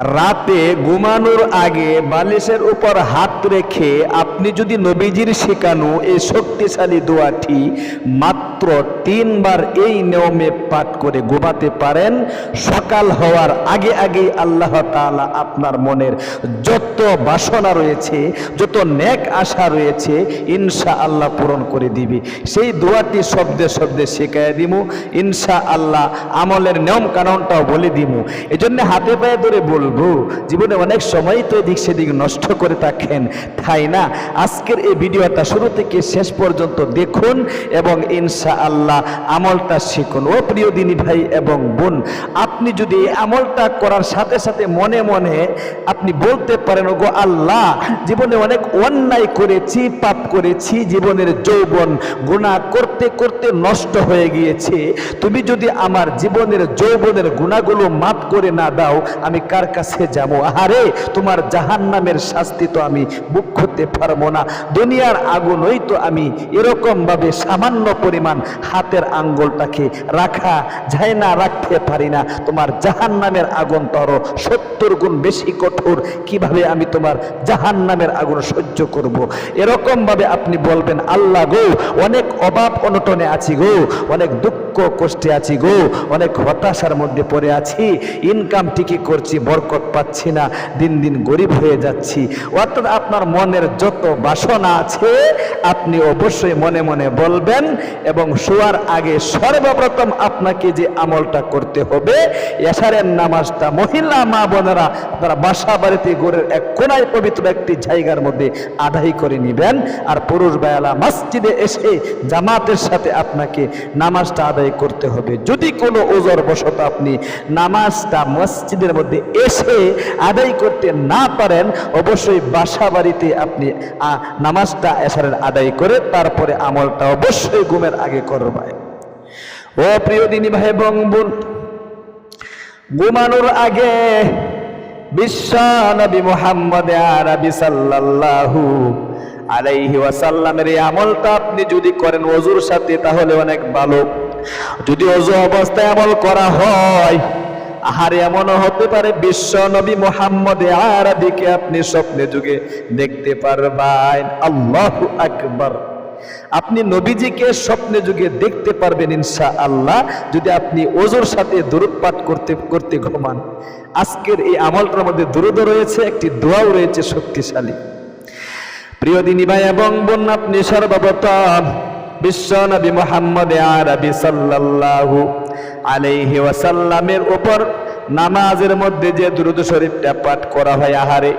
রাতে ঘুমানোর আগে বালিশের উপর হাত রেখে আপনি যদি নবীজির শেখানো এই শক্তিশালী দোয়াটি মাত্র তিনবার এই নিয়মে পাঠ করে ঘুমাতে পারেন, সকাল হওয়ার আগে আগেই আল্লাহ তাআলা আপনার মনের যত বাসনা রয়েছে, যত ন্যাক আশা রয়েছে ইনশা আল্লাহ পূরণ করে দিবে। সেই দোয়াটি শব্দে শব্দে শেখায় দিব ইনশা আল্লাহ আমলের নিয়ম কানুনটাও বলে দিব এজন্য হাতে পায়ে ধরে বলব জীবনে অনেক সময় তো এদিক সেদিক নষ্ট করে থাকেন, তাই না? আজকের এই ভিডিওটা শুরু থেকে শেষ পর্যন্ত দেখুন এবং ইনশা আল্লাহ আমলটা শিখুন। ও প্রিয় দিনী ভাই এবং বোন, আপনি যদি আমলটা করার সাথে সাথে মনে মনে আপনি বলতে পারেন, ওগো আল্লাহ, জীবনে অনেক অন্যায় করেছি, পাপ করেছি, জীবনের যৌবন গুণা করতে করতে নষ্ট হয়ে গিয়েছে। তুমি যদি আমার জীবনের যৌবনের গুণাগুলো মাফ করে না দাও, আমি কার কাছে যাব। আরে তোমার জাহান নামের শাস্তি তো আমি বুক করতে পারব না। দুনিয়ার আগুনই তো আমি এরকম ভাবে সামান্য পরিমাণ হাতের আঙ্গুলটাকে রাখা যায় না, রাখতে পারি না। তোমার জাহান নামের আগুন তর সত্তর গুণ বেশি কঠোর। কীভাবে আমি তোমার জাহান নামের আগুন সহ্য করব। এরকম ভাবে আপনি বলবেন, আল্লাহ গো, অনেক অভাব অনটনে আছি গো, অনেক দুঃখ কষ্টে আছি গো, অনেক হতাশার মধ্যে পড়ে আছি। ইনকাম ঠিকই করছি বরকত পাচ্ছি না, দিন দিন গরিব হয়ে যাচ্ছি। অর্থাৎ আপনার মনের যত বাসনা আছে, আপনি অবশ্যই মনে মনে বলবেন এবং শোয়ার আগে সর্বপ্রথম আপনাকে যে আমলটা করতে হবে, এশারের নামাজটা মহিলা মা বোনেরা তারা বাসা বাড়িতে গড়ের এক কোনায় পবিত্র একটি জায়গার মধ্যে আদায় করে নেবেন। আর পুরুষ বেলা মসজিদে এসে জামাতের সাথে আপনাকে নামাজটা আদায় করতে হবে। যদি কোনো ওজর বশত আপনি নামাজটা মসজিদের মধ্যে এসে আদায় করতে না পারেন, অবশ্যই বাসা বাড়িতে আপনি নামাজটা এসারের আদায় করে তারপরে আমলটা অবশ্যই ঘুমের আগে করবেন ও প্রিয় দিনী ভাই বোন, ঘুমানোর আগে বিশ্ব নবী মুহাম্মদ আরবি সাল্লাল্লাহু আলাইহি ওয়াসাল্লামের এই আমলটা আপনি যদি করেন অজুর সাথে, তাহলে অনেক ভালো। যদি অজু অবস্থায় আমল করা হয় আহারে এমনও হতে পারে বিশ্ব নবী মোহাম্মদ আরবিকে আপনি স্বপ্নে যুগে দেখতে পারবেন। আল্লাহু আকবর। আপনি নবীজিকে স্বপ্নে যুগে দেখতে পারবেন ইনশা আল্লাহ যদি আপনি ওজোর সাথে দূরত পাঠ করতে করতে ঘুমান। আজকের এই আমলটার মধ্যে দূরদ রয়েছে, একটি দোয়াও রয়েছে শক্তিশালী। প্রিয় দিনী ভাই এবং বোন, আপনি সর্বপ্রথম বিশ্ব নবী মোহাম্মদ আরবি সাল্লাল্লাহু আলাইহি ওয়াসাল্লামের উপর নামাজের মধ্যে যে দ্রুত শরীফটা পাঠ করা হয়, আহারে,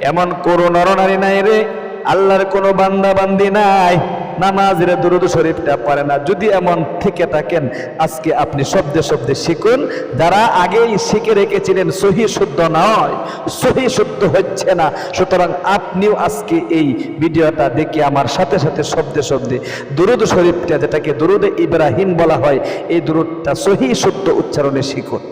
এমন কোনো নরনারী নাই রে, আল্লাহর কোনো বান্দা বান্দি নাই। নামাজের দুরুদ শরীফটা পারে না। যদি এমন থেকে থাকেন, আজকে আপনি শব্দে শব্দে শিখুন। যারা আগেই শিখে রেখেছিলেন, সহি শুদ্ধ নয়, সহি শুদ্ধ হচ্ছে না। সুতরাং আপনিও আজকে এই ভিডিওটা দেখে আমার সাথে সাথে শব্দে শব্দে দুরুদ শরীফটা, যেটাকে দুরুদে ইব্রাহিম বলা হয়, এই দুরুদটা সহি শুদ্ধ উচ্চারণে শিখুন।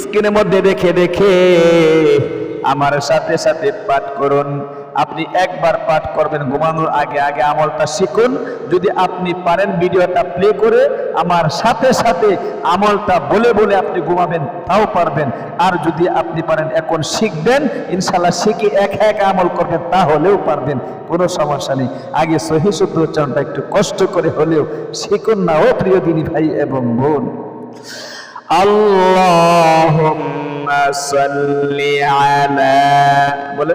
স্ক্রিনের মধ্যে দেখে দেখে আমার সাথে সাথে পাঠ করুন। আপনি একবার পাঠ করবেন, ঘুমানোর আগে আগে আমলটা শিখুন। যদি আপনি পারেন ভিডিওটা প্লে করে, আমার সাথে সাথে আমলটা বলে বলে আপনি ঘুমাবেন, তাও পারবেন। আর যদি আপনি পারেন এখন শিখবেন ইনশাল্লাহ শিখে এক এক আমল করবেন, তাহলেও পারবেন, কোনো সমস্যা নেই। আগে সহি শুদ্ধ উচ্চারণটা একটু কষ্ট করে হলেও শিখুন না, ও প্রিয় দিনী ভাই এবং বোন। আল্লাহ বলে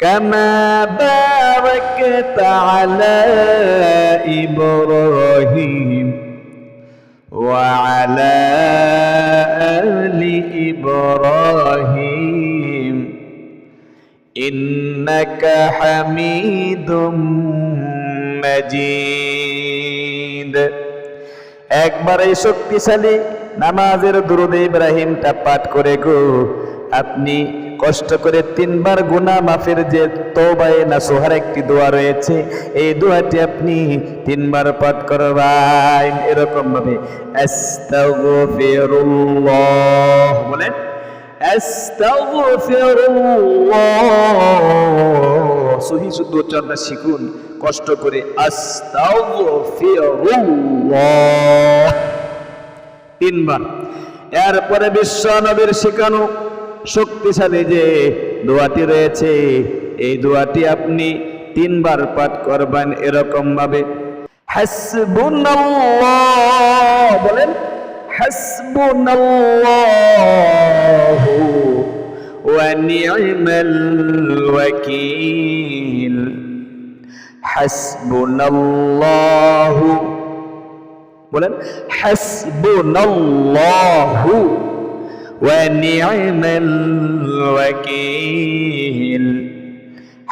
كما باركت على إبراهيم وعلى آل إبراهيم إنك حميد مجيد একবার এই শক্তিশালী নামাজের দুরুদ ইব্রাহিমটা পাঠ করে গো আপনি কষ্ট করে তিনবার গুনাহ মাফের যে তওবায়ে নাসুহার একটি দোয়া রয়েছে, এই দোয়াটি আপনি তিনবার পাঠ করবেন। এরকম ভাবে, আস্তাগফিরুল্লাহ বলেন, আস্তাগফিরুল্লাহ সহি শুদ্ধ উচ্চারণটা শিখুন, কষ্ট করে, আস্তাগফিরুল্লাহ তিনবার। এরপরে বিশ্ব নবীর শেখানো শক্তিশালী যে দোয়াটি রয়েছে, এই দোয়াটি আপনি তিনবার পাঠ করবেন এরকম ভাবে বলেন বলেন, হাসবুনাল্লাহু। ওয়া নি'মাল ওয়াকিল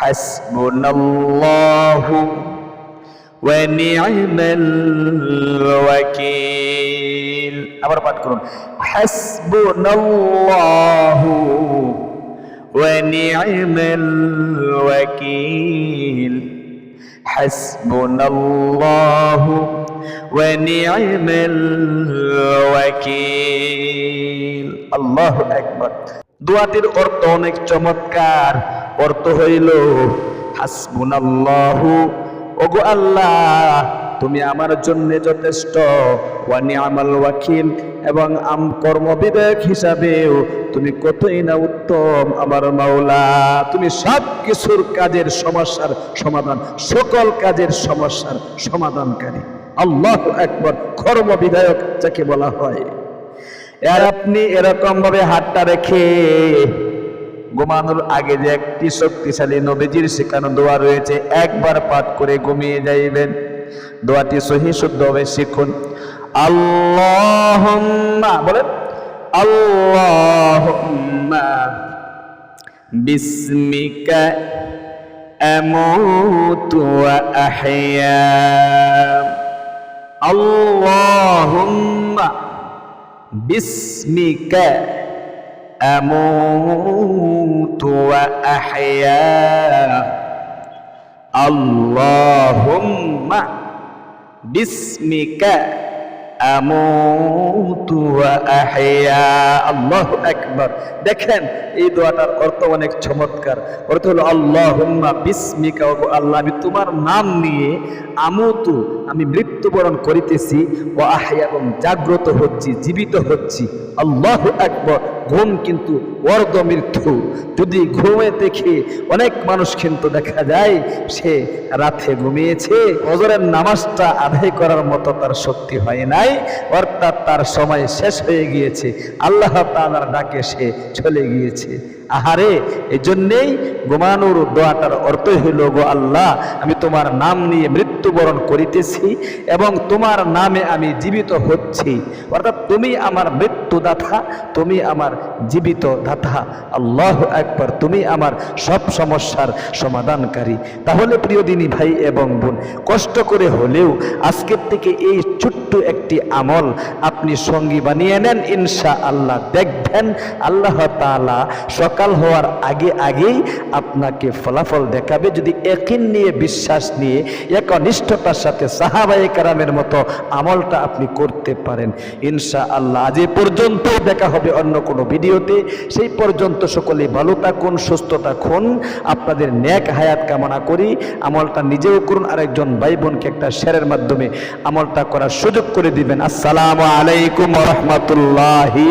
হাসবুনাল্লাহু ওয়া নি'মাল ওয়াকিল আবার পাঠ করুন হাসবুনাল্লাহু ওয়া নি'মাল ওয়াকিল হাসবুনাল্লাহু ونعم الوكيل আল্লাহু আকবার। দোয়াটির অর্থ অনেক চমৎকার। অর্থ হইল, হাসবুনাল্লাহু। ওগো আল্লাহ, তুমি আমার জন্য যথেষ্ট। ওয়ানি আমাল ওয়াকিল। এবং আম কর্মবিবেক হিসাবেও তুমি কতই না উত্তম, আমার মাওলা। তুমি সব কিছুর কাজের সমস্যার সমাধান, সকল কাজের সমস্যার সমাধানকারী। আল্লাহ একবার কর্ম বিধায়ক যাকে বলা হয়। আর আপনি এরকম ভাবে হাতটা রেখে ঘুমানোর আগে যে একটি শক্তিশালী নবীজির শেখানো দোয়া রয়েছে একবার পাঠ করে ঘুমিয়ে যাইবেন দোয়াটি সহি শুদ্ধ হবে শিখুন আল্লাহ বলেন আল্লাহুম্মা বিসমিকা আমুতু ওয়া আহইয়া اللهم باسمك أموت وأحيا اللهم باسمك দেখেন, এই দোয়াটার অর্থ অনেক চমৎকার। অর্থ হলো আল্লাহ বিস্মিকা আল্লাহ, আমি তোমার নাম নিয়ে আমুতু, আমি মৃত্যুবরণ করিতেছি ও আহিয়া এবং জাগ্রত হচ্ছি, জীবিত হচ্ছি। আল্লাহ আকবার। ঘুম কিন্তু অর্ধ মৃত্যু যদি ঘুমে দেখে অনেক মানুষ কিন্তু দেখা যায়, সে রাতে ঘুমিয়েছে অজরের নামাজটা আদায় করার মতো তার শক্তি হয় নাই, অর্থাৎ তার সময় শেষ হয়ে গিয়েছে। আল্লাহ তালার ডাকে সে চলে গিয়েছে। আহারে এই জন্যেই ঘুমানোর দোয়াটার অর্থ হইল, গো আল্লাহ, আমি তোমার নাম নিয়ে মৃত্যুবরণ করিতেছি এবং তোমার নামে আমি জীবিত হচ্ছি। অর্থাৎ তুমি আমার মৃত্যুদাতা, তুমি আমার জীবিত দাতা আল্লাহ একবার তুমি আমার সব সমস্যার সমাধানকারী। তাহলে প্রিয় দিনী ভাই এবং বোন, কষ্ট করে হলেও আজকের থেকে এই ছোট্ট একটি আমল আপনি সঙ্গী বানিয়ে নেন ইনশা আল্লাহ দেখবেন আল্লাহ তালা সকাল হওয়ার আগে আগেই আপনাকে ফলাফল দেখাবে। যদি একিন নিয়ে বিশ্বাস নিয়ে, একনিষ্ঠতার সাথে সাহাবাই কারামের মতো আমলটা আপনি করতে পারেন। ইনশা আল্লাহ আজ পর্যন্ত দেখা হবে অন্য কোনো ভিডিওতে। সেই পর্যন্ত সকলে ভালো থাকুন, সুস্থ থাকুন। আপনাদের ন্যাক হায়াত কামনা করি। আমলটা নিজেও করুন, আরেকজন ভাই বোনকে একটা শেয়ারের মাধ্যমে আমলটা করার সুযোগ করে দিবেন। আসসালামু আলাইকুম রহমতুল্লাহি